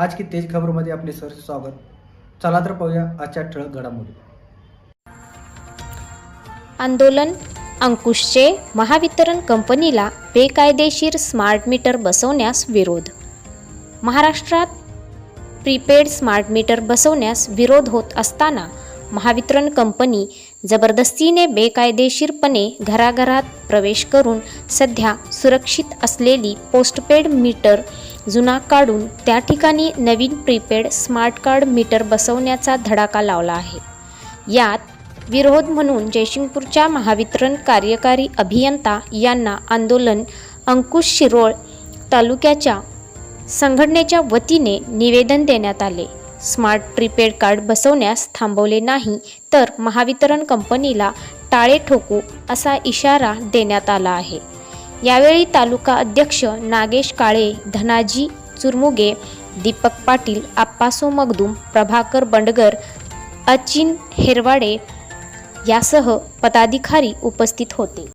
आज की तेज खबरमध्ये आपले सर स्वागत. चला तर पाहूया आजच्या ठळक घडामोडी. आंदोलन अंकुशचे महावितरण कंपनीला बेकायदेशीर स्मार्ट मीटर बसवण्यास विरोध. महाराष्ट्रात प्रीपेड स्मार्ट मीटर बसवण्यास विरोध होत असताना महावितरण कंपनी जबरदस्तीने बेकायदेशीरपणे घराघरात प्रवेश करून सध्या सुरक्षित असलेली पोस्टपेड मीटर जुना काढून त्या ठिकाणी नवीन प्रीपेड स्मार्ट कार्ड मीटर बसवण्याचा धडाका लावला आहे. यात विरोध म्हणून जयसिंगपूरच्या महावितरण कार्यकारी अभियंता यांना आंदोलन अंकुश शिरोळ तालुक्याच्या संघटनेच्या वतीने निवेदन देण्यात आले. स्मार्ट प्रीपेड कार्ड बसवण्यास थांबवले नाही तर महावितरण कंपनीला टाळे ठोकू असा इशारा देण्यात आला आहे. यावेळी तालुका अध्यक्ष नागेश काळे धनाजी चुरमुगे दीपक पाटील आप्पासो मगदूम प्रभाकर बंडगर अचिन हेरवाडे यासह पदाधिकारी उपस्थित होते.